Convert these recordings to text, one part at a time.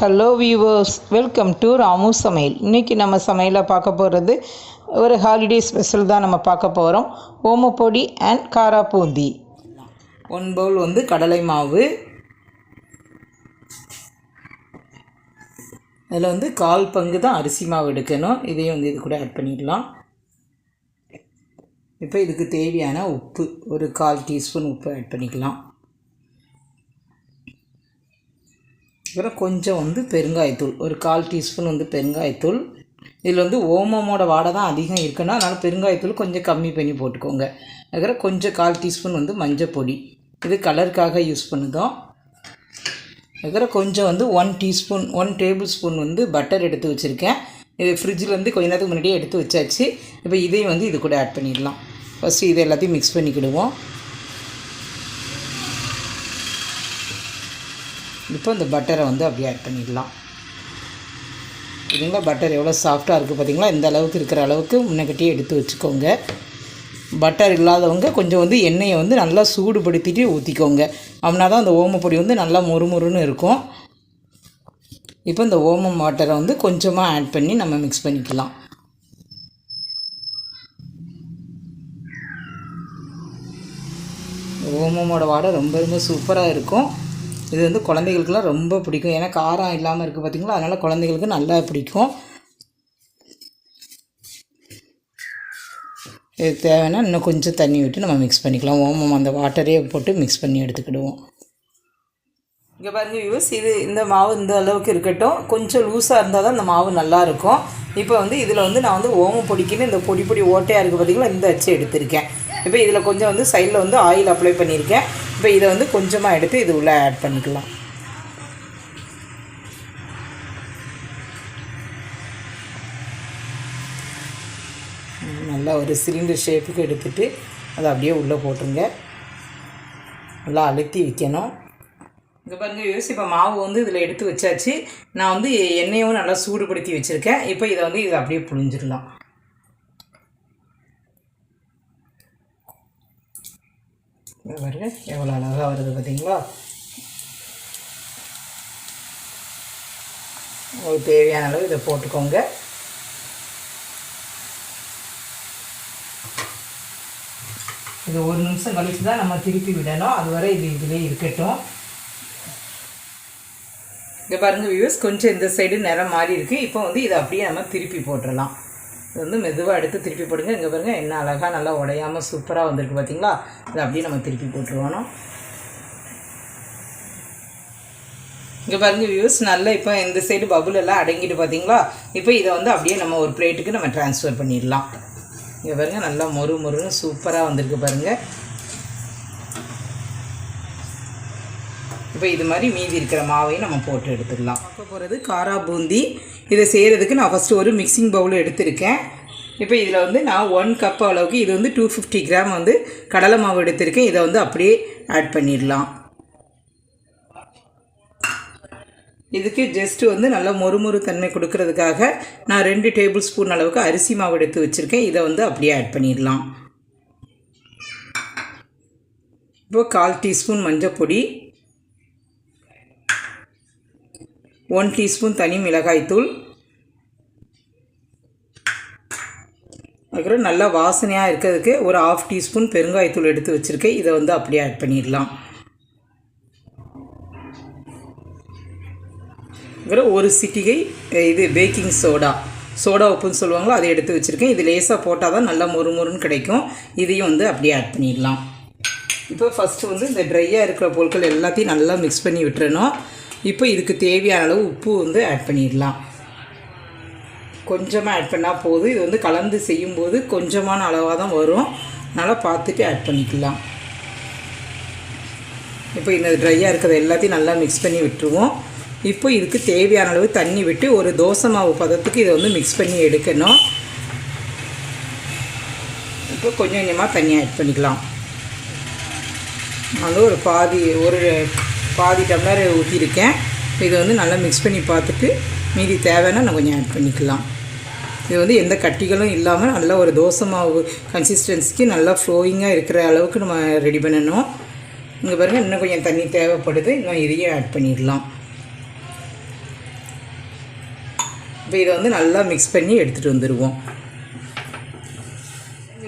Hello viewers welcome to Ramu சமையல் இன்றைக்கி நம்ம சமையலை பார்க்க போகிறது ஒரு ஹாலிடே ஸ்பெஷல் தான் நம்ம பார்க்க போகிறோம் ஓமப்பொடி அண்ட் காரா பூந்தி. ஒன் பவுல் வந்து கடலை மாவு. அதில் வந்து கால் பங்கு தான் அரிசி மாவு எடுக்கணும். இதையும் வந்து இது கூட ஆட் பண்ணிடலாம். இப்போ இதுக்கு தேவையான உப்பு. ஒரு கால் டீஸ்பூன் உப்பு ஆட் பண்ணிக்கலாம். அப்புறம் கொஞ்சம் வந்து பெருங்காயத்தூள் ஒரு கால் டீஸ்பூன் வந்து பெருங்காயத்தூள். இதில் வந்து ஓமமோட வாடை தான் அதிகம் இருக்குன்னா அதனால் பெருங்காயத்தூள் கொஞ்சம் கம்மி பண்ணி போட்டுக்கோங்க. அதுக்கப்புறம் கொஞ்சம் கால் டீஸ்பூன் வந்து மஞ்சள் பொடி. இது கலருக்காக யூஸ் பண்ணுதோம். அதுக்கப்புறம் கொஞ்சம் வந்து one teaspoon one tablespoon வந்து பட்டர் எடுத்து வச்சுருக்கேன். இது ஃப்ரிட்ஜில் வந்து கொஞ்ச நேரத்துக்கு முன்னாடியே எடுத்து வச்சாச்சு. இப்போ இதையும் வந்து இது கூட ஆட் பண்ணிடலாம். ஃபஸ்ட்டு இது எல்லாத்தையும் மிக்ஸ் பண்ணிக்கிடுவோம். இப்போ இந்த பட்டரை வந்து அப்படியே ஆட் பண்ணிடலாம். இதுங்களா பட்டர் எவ்வளோ சாஃப்டாக இருக்குது பார்த்தீங்களா இந்த அளவுக்கு இருக்கிற அளவுக்கு முன்னக்கட்டியே எடுத்து வச்சுக்கோங்க. பட்டர் இல்லாதவங்க கொஞ்சம் வந்து எண்ணெயை வந்து நல்லா சூடுபடுத்திட்டு ஊற்றிக்கோங்க அப்படின்னா தான் அந்த ஓமப்பொடி வந்து நல்லா முறுமுறுன்னு இருக்கும். இப்போ இந்த ஓமம் வாட்டரை வந்து கொஞ்சமாக ஆட் பண்ணி நம்ம மிக்ஸ் பண்ணிக்கலாம். ஓமமோட வாடை ரொம்ப ரொம்ப சூப்பராக இருக்கும். இது வந்து குழந்தைகளுக்குலாம் ரொம்ப பிடிக்கும். ஏன்னா காரம் இல்லாமல் இருக்குது பார்த்திங்களா அதனால் குழந்தைகளுக்கு நல்லா பிடிக்கும். இது தேவைன்னா இன்னும் கொஞ்சம் தண்ணி விட்டு நம்ம மிக்ஸ் பண்ணிக்கலாம். ஓமம் அந்த வாட்டரே போட்டு மிக்ஸ் பண்ணி எடுத்துக்கிடுவோம். இங்கே பாருங்கள் யூஸ் இது இந்த மாவு இந்த அளவுக்கு இருக்கட்டும். கொஞ்சம் லூஸாக இருந்தால் தான் இந்த மாவு நல்லாயிருக்கும் இப்போ வந்து இதில் வந்து நான் வந்து ஓமம் பொடிக்குன்னு இந்த பொடி பொடி ஓட்டையாக இருக்குது பார்த்திங்களா இந்த அச்சு எடுத்திருக்கேன். இப்போ இதில் கொஞ்சம் வந்து சைடில் வந்து ஆயில் அப்ளை பண்ணியிருக்கேன். இப்போ இதை வந்து கொஞ்சமாக எடுத்து இது உள்ளே ஆட் பண்ணிக்கலாம். நல்லா ஒரு சிலிண்டர் ஷேப்புக்கு எடுத்துகிட்டு அதை அப்படியே உள்ளே போட்டுருங்க. நல்லா அழுத்தி வைக்கணும். இங்கே பாருங்கள் யூஸ் இப்போ மாவு வந்து இதில் எடுத்து வச்சாச்சு. நான் வந்து எண்ணெயும் நல்லா சூடுபடுத்தி வச்சுருக்கேன். இப்போ இதை வந்து இதை அப்படியே புழிஞ்சிடலாம். பாருங்க எவ்வளோ அழகாக வருது பார்த்தீங்களா உங்களுக்கு தேவையான அளவு இதை போட்டுக்கோங்க. இது ஒரு நிமிஷம் கழித்து தான் நம்ம திருப்பி விடணும். அது வரை இது இதிலே இருக்கட்டும். இங்கே பாருங்கள் வியூஸ் கொஞ்சம் இந்த சைடு நிறம் மாறி இருக்குது இப்போ வந்து இதை அப்படியே நம்ம திருப்பி போட்டுடலாம் இது வந்து மெதுவாக எடுத்து திருப்பி போடுங்க. இங்கே பாருங்கள் என்ன அழகாக நல்லா உடையாமல் சூப்பராக வந்திருக்கு பார்த்தீங்களா இதை அப்படியே நம்ம திருப்பி போட்டுருவோம். இங்கே பாருங்க வியூஸ் நல்லா இப்போ இந்த சைடு பபுள் எல்லாம் அடங்கிட்டு பார்த்தீங்களா இப்போ இதை வந்து அப்படியே நம்ம ஒரு பிளேட்டுக்கு நம்ம டிரான்ஸ்ஃபர் பண்ணிடலாம். இங்கே பாருங்கள் நல்லா மொறு மொறுன்னு சூப்பராக வந்திருக்கு பாருங்கள் இப்போ இது மாதிரி மீதி இருக்கிற மாவையும் நம்ம போட்டு எடுத்துக்கலாம் பார்க்க போகிறது காரா பூந்தி. இதை செய்கிறதுக்கு நான் ஃபஸ்ட்டு ஒரு மிக்சிங் பவுல் எடுத்திருக்கேன். இப்போ இதில் வந்து நான் ஒன் கப் அளவுக்கு இது வந்து டூ ஃபிஃப்டி கிராம் வந்து கடலை மாவு எடுத்திருக்கேன். இதை வந்து அப்படியே ஆட் பண்ணிடலாம். இதுக்கு ஜஸ்ட்டு வந்து நல்லா மொறுமொறு தன்மை கொடுக்கறதுக்காக நான் ரெண்டு டேபிள் ஸ்பூன் அளவுக்கு அரிசி மாவு எடுத்து வச்சுருக்கேன். இதை வந்து அப்படியே ஆட் பண்ணிடலாம். இப்போ கால் டீஸ்பூன் மஞ்சள் பொடி ஒன் டீஸ்பூன் தனி மிளகாய்த்தூள் அதுக்கப்புறம் நல்லா வாசனையாக இருக்கிறதுக்கு ஒரு ஆஃப் டீஸ்பூன் பெருங்காயத்தூள் எடுத்து வச்சுருக்கேன். இதை வந்து அப்படியே ஆட் பண்ணிடலாம். அப்புறம் ஒரு சிட்டிகை இது பேக்கிங் சோடா சோடா உப்புன்னு சொல்லுவாங்களோ அதை எடுத்து வச்சுருக்கேன். இது லேசாக போட்டால் தான் நல்லா மொறு மொறுன்னு கிடைக்கும். இதையும் வந்து அப்படியே ஆட் பண்ணிடலாம். இப்போ ஃபஸ்ட்டு வந்து இந்த ட்ரையாக இருக்கிற பொருட்கள் எல்லாத்தையும் நல்லா மிக்ஸ் பண்ணி விட்டுறணும். இப்போ இதுக்கு தேவையான அளவு உப்பு வந்து ஆட் பண்ணிடலாம். கொஞ்சமாக ஆட் பண்ணால் போதும். இது வந்து கலந்து செய்யும்போது கொஞ்சமான அளவாக தான் வரும். அதனால் பார்த்துட்டு ஆட் பண்ணிக்கலாம். இப்போ இந்த ட்ரையாக இருக்கிறத எல்லாத்தையும் நல்லா மிக்ஸ் பண்ணி விட்டுருவோம். இப்போ இதுக்கு தேவையான அளவு தண்ணி விட்டு ஒரு தோசை மாவு பதத்துக்கு இதை வந்து மிக்ஸ் பண்ணி எடுக்கணும். இப்போ கொஞ்சம் கொஞ்சமாக தண்ணி ஆட் பண்ணிக்கலாம். அது ஒரு பாதி ஒரு பாதி டம்ளர் ஊற்றிருக்கேன் இதை வந்து நல்லா மிக்ஸ் பண்ணி பார்த்துட்டு மீதி தேவைன்னா நான் கொஞ்சம் ஆட் பண்ணிக்கலாம். இது வந்து எந்த கட்டிகளும் இல்லாமல் நல்லா ஒரு தோசை மாவு கன்சிஸ்டன்சிக்கு நல்லா ஃப்ளோயிங்காக இருக்கிற அளவுக்கு நம்ம ரெடி பண்ணணும். இங்கே பாருங்கள் இன்னும் கொஞ்சம் தண்ணி தேவைப்படுது. இன்னும் இதையும் ஆட் பண்ணிடலாம். இப்போ இதை வந்து நல்லா மிக்ஸ் பண்ணி எடுத்துகிட்டு வந்துடுவோம்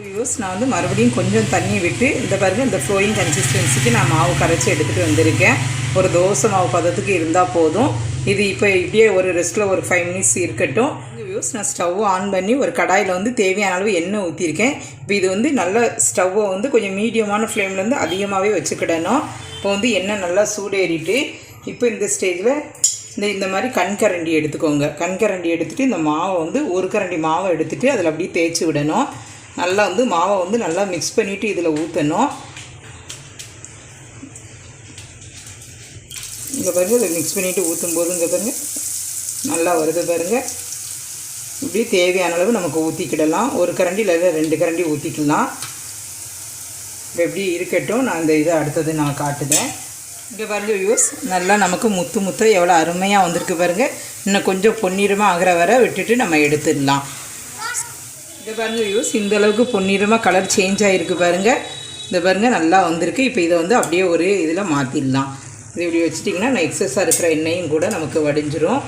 வியூஸ் நான் வந்து மறுபடியும் கொஞ்சம் தண்ணி விட்டு இந்த பாருங்க இந்த ஃப்ளோயிங் கன்சிஸ்டன்சிக்கு நான் மாவு கரைச்சி எடுத்துகிட்டு வந்திருக்கேன். ஒரு தோசை மாவு பதத்துக்கு இருந்தால் போதும். இது இப்போ இப்படியே ஒரு ரெஸ்ட்டில் ஒரு ஃபைவ் மினிட்ஸ் இருக்கட்டும். வியூஸ் நான் ஸ்டவ் ஆன் பண்ணி ஒரு கடாயில் வந்து தேவையான அளவு எண்ணெய் ஊற்றிருக்கேன் இப்போ இது வந்து நல்ல ஸ்டவ்வை வந்து கொஞ்சம் மீடியமான ஃப்ளேம்லேருந்து அதிகமாகவே வச்சுக்கிடணும். இப்போ வந்து எண்ணெய் நல்லா சூடேறிட்டு இப்போ இந்த ஸ்டேஜில் இந்த இந்த மாதிரி கண்கரண்டி எடுத்துக்கோங்க. கண்கரண்டி எடுத்துகிட்டு இந்த மாவை வந்து ஒரு கரண்டி மாவை எடுத்துகிட்டு அதில் அப்படியே தேய்ச்சி விடணும். நல்லா வந்து மாவை வந்து நல்லா மிக்ஸ் பண்ணிவிட்டு இதில் ஊற்றணும் இங்கே பாருங்கள் இதை மிக்ஸ் பண்ணிவிட்டு ஊற்றும் போது இங்கே நல்லா வருது பாருங்கள் இப்படி தேவையான அளவு நமக்கு ஊற்றிக்கிடலாம் ஒரு கரண்டி இல்லை ரெண்டு கரண்டி ஊற்றிக்கலாம் இப்போ எப்படி இருக்கட்டும் நான் இந்த இதை அடுத்தது நான் காட்டுதேன். இங்கே பாருங்கள் வியூஸ் நல்லா நமக்கு முத்து முத்து எவ்வளோ அருமையாக வந்திருக்கு பாருங்கள் இன்னும் கொஞ்சம் பொன்னிறமாக ஆகிற வரை விட்டுட்டு நம்ம எடுத்துடலாம். இங்கே பாருங்கள் வியூஸ் இந்த அளவுக்கு பொன்னிறமாக கலர் சேஞ்ச் ஆகிருக்கு பாருங்கள் இந்த பாருங்கள் நல்லா வந்திருக்கு. இப்போ இதை வந்து அப்படியே ஒரு இதில் மாற்றிடலாம் இது இப்படி வச்சிட்டிங்கன்னா நான் எக்ஸஸாக இருக்கிற எண்ணெயும் கூட நமக்கு வடிஞ்சிரும்.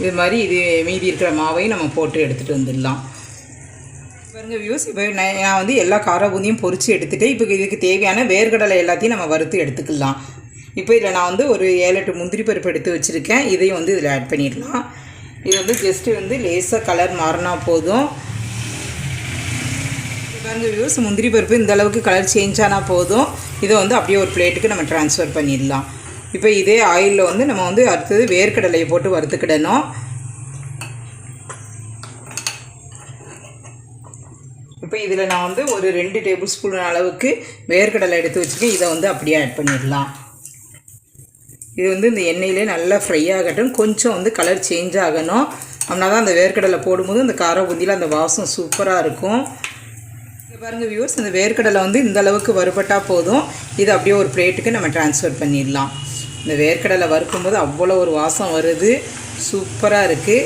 இது மாதிரி இது மீதி இருக்கிற மாவையும் நம்ம போட்டு எடுத்துகிட்டு வந்துடலாம். பாருங்கள் வியூஸ் இப்போ நான் நான் வந்து எல்லா கார பூந்தியும் பொரித்து எடுத்துகிட்டு இப்போ இதுக்கு தேவையான வேர்க்கடலை எல்லாத்தையும் நம்ம வறுத்து எடுத்துக்கலாம். இப்போ இதில் நான் வந்து ஒரு ஏழு எட்டு முந்திரி பருப்பு எடுத்து வச்சுருக்கேன். இதையும் வந்து இதில் ஆட் பண்ணிடலாம். இது வந்து ஜஸ்ட்டு வந்து லேசாக கலர் மாறினா போதும். பாருங்கள் வியூஸ் முந்திரி பருப்பு இந்த அளவுக்கு கலர் சேஞ்ச் ஆனால் போதும். இதை வந்து அப்படியே ஒரு பிளேட்டுக்கு நம்ம ட்ரான்ஸ்ஃபர் பண்ணிடலாம். இப்போ இதே ஆயிலில் வந்து நம்ம வந்து அடுத்தது வேர்க்கடலையை போட்டு வறுத்துக்கிடணும். இப்போ இதில் நான் வந்து ஒரு ரெண்டு டேபிள் ஸ்பூன் அளவுக்கு வேர்க்கடலை எடுத்து வச்சுருக்கேன் இதை வந்து அப்படியே ஆட் பண்ணிடலாம். இது வந்து இந்த எண்ணெயிலே நல்லா ஃப்ரை ஆகட்டும். கொஞ்சம் வந்து கலர் சேஞ்ச் ஆகணும். அப்படின்னா தான் அந்த வேர்க்கடலை போடும்போது அந்த கார புந்தியில் அந்த வாசம் சூப்பராக இருக்கும். பாருங்கள் வியூர்ஸ் இந்த வேர்க்கடலை வந்து இந்த அளவுக்கு வறுபட்டால் போதும். இது அப்படியே ஒரு பிளேட்டுக்கு நம்ம டிரான்ஸ்ஃபர் பண்ணிடலாம். இந்த வேர்க்கடலை வறுக்கும்போது அவ்வளோ ஒரு வாசம் வருது. சூப்பராக இருக்குது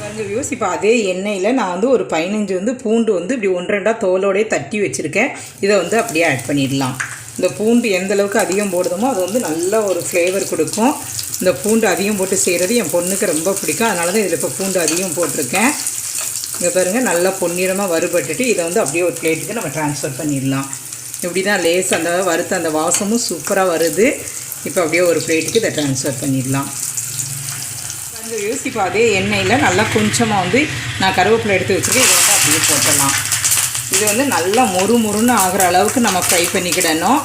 பாருங்கள் வியூஸ் இப்போ அதே எண்ணெயில் நான் வந்து ஒரு பதினஞ்சு வந்து பூண்டு வந்து இப்படி ஒன்று ரெண்டாக தட்டி வச்சுருக்கேன். இதை வந்து அப்படியே ஆட் பண்ணிடலாம். இந்த பூண்டு எந்த அளவுக்கு அதிகம் போடுதோமோ அது வந்து நல்ல ஒரு ஃப்ளேவர் கொடுக்கும். இந்த பூண்டு அதிகம் போட்டு செய்கிறது என் பொண்ணுக்கு ரொம்ப பிடிக்கும். அதனால தான் இதில் இப்போ பூண்டு அதிகம் போட்டிருக்கேன். இங்கே பாருங்கள் நல்லா பொன்னிறமாக வறுபட்டுட்டு இதை வந்து அப்படியே ஒரு பிளேட்டுக்கு நம்ம ட்ரான்ஸ்ஃபர் பண்ணிடலாம். இப்படி தான் லேஸ் அந்த வறுத்த அந்த வாசமும் சூப்பராக வருது. இப்போ அப்படியே ஒரு பிளேட்டுக்கு இதை ட்ரான்ஸ்ஃபர் பண்ணிடலாம். கொஞ்சம் யூஸ் இப்போ அதே எண்ணெயில் நல்லா கொஞ்சமாக வந்து நான் கருவேப்பிலை எடுத்து வச்சுருக்கேன் இதை வந்து அப்படியே போட்டுடலாம் இது வந்து நல்லா மொறு மொறுன்னு ஆகிற அளவுக்கு நம்ம ஃப்ரை பண்ணிக்கிடணும்.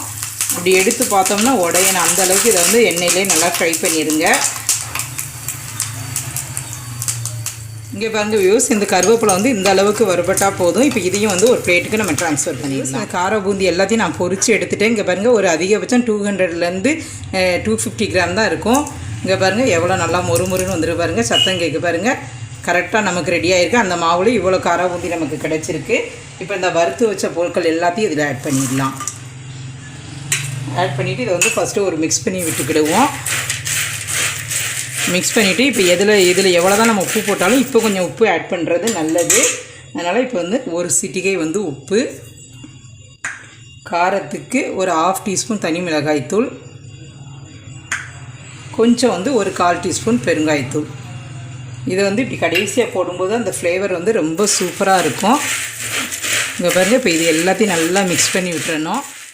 அப்படி எடுத்து பார்த்தோம்னா உடையணும் அந்த அளவுக்கு இதை வந்து எண்ணெயிலே நல்லா ஃப்ரை பண்ணிடுங்க இங்கே பாருங்க வியூஸ் இந்த கருவேப்பிலை வந்து இந்த அளவுக்கு வறுபட்டால் போதும். இப்போ இதையும் வந்து ஒரு பிளேட்டுக்கு நம்ம ட்ரான்ஸ்ஃபர் பண்ணிடலாம். கார பூந்தி எல்லாத்தையும் நான் பொரிச்சு எடுத்துட்டேன். இங்கே பாருங்கள் ஒரு அதிகபட்சம் டூ ஹண்ட்ரட்லேருந்து டூ ஃபிஃப்டி கிராம் தான் இருக்கும். இங்கே பாருங்கள் எவ்வளோ நல்லா மொறு மொறுன்னு வந்துருக்கு பாருங்கள் சத்தம் கேட்கு பாருங்கள் கரெக்டாக நமக்கு ரெடி ஆயிருக்கு. அந்த மாவுல இவ்வளோ கார பூந்தி நமக்கு கிடச்சிருக்கு. இப்போ இந்த வறுத்து வச்ச பொருட்கள் எல்லாத்தையும் இதில் ஆட் பண்ணிடலாம். ஆட் பண்ணிவிட்டு இதை வந்து ஃபஸ்ட்டு ஒரு மிக்ஸ் பண்ணி விட்டுக்கிடுவோம். மிக்ஸ் பண்ணிவிட்டு இப்போ எதில் இதில் எவ்வளோ தான் நம்ம உப்பு போட்டாலும் இப்போ கொஞ்சம் உப்பு ஆட் பண்ணுறது நல்லது. அதனால் இப்போ வந்து ஒரு சிட்டிகை வந்து உப்பு காரத்துக்கு ஒரு ஆஃப் டீஸ்பூன் தனி மிளகாய்த்தூள் கொஞ்சம் வந்து ஒரு கால் டீஸ்பூன் பெருங்காயத்தூள் இதை வந்து இப்படி கடைசியாக போடும்போது அந்த ஃப்ளேவர் வந்து ரொம்ப சூப்பராக இருக்கும். இங்கே பாருங்கள் இப்போ இது எல்லாத்தையும் நல்லா மிக்ஸ் பண்ணி விட்டுறணும்.